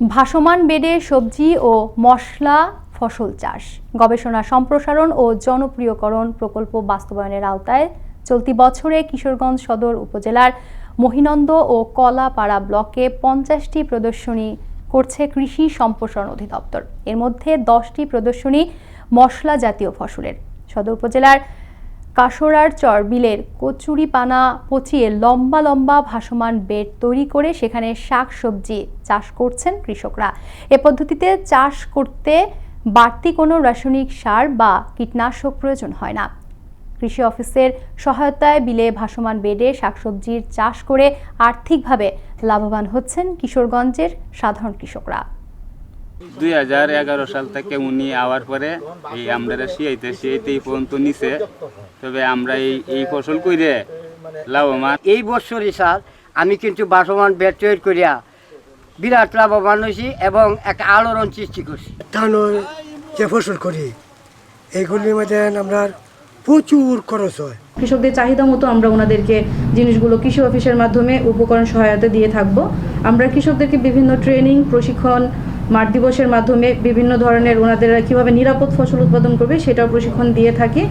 ভাসমান বেডে সবজি ও মশলা ফসল চাষ, গবেষণা সম্প্রসারণ ও জনপ্রিয়করণ প্রকল্প বাস্তবায়নের আওতায় চলতি বছরে কিশোরগঞ্জ সদর উপজেলার মহিনন্দ ও কলাপাড়া ব্লকে পঞ্চাশটি প্রদর্শনী করছে কৃষি সম্প্রসারণ অধিদপ্তর। এর মধ্যে দশটি প্রদর্শনী মশলা জাতীয় ফসলের। সদর উপজেলার কাশোরার চর বিলের কচুরিপানা পচিয়ে লম্বা লম্বা ভাসমান বেড তৈরি করে সেখানে শাক সবজি চাষ করছেন কৃষকরা। এ পদ্ধতিতে চাষ করতে বাড়তি কোনো রাসায়নিক সার বা কীটনাশক প্রয়োজন হয় না। কৃষি অফিসের সহায়তায় বিলে ভাসমান বেডে শাকসবজির চাষ করে আর্থিকভাবে লাভবান হচ্ছেন কিশোরগঞ্জের সাধারণ কৃষকরা। দুই হাজার এগারো সাল থেকে উনি আওয়ার পরে এই আমরা শিয়াইতে শিয়াইতে এই পর্যন্ত নিছে। তবে আমরা এই এই ফসল কইরে লাভবান। এই বছরই স্যার আমি কিন্তু বাসমান বেড তৈরি করিয়া বিরাট লাভবান হয়েছি এবং একটা আলোড়ন সৃষ্টি করছি। ধানের যে ফসল করি এইগুলির মধ্যে আমরা প্রচুর খরচ হয়। কৃষকদের চাহিদা মতো আমরা ওনাদেরকে জিনিসগুলো কৃষি অফিসের মাধ্যমে উপকরণ সহায়তা দিয়ে থাকব। আমরা কৃষকদেরকে বিভিন্ন ট্রেনিং প্রশিক্ষণ মাঠ দিবসের মাধ্যমে বিভিন্ন ধরনের ওনাদের কীভাবে নিরাপদ ফসল উৎপাদন করবে সেটাও প্রশিক্ষণ দিয়ে থাকি।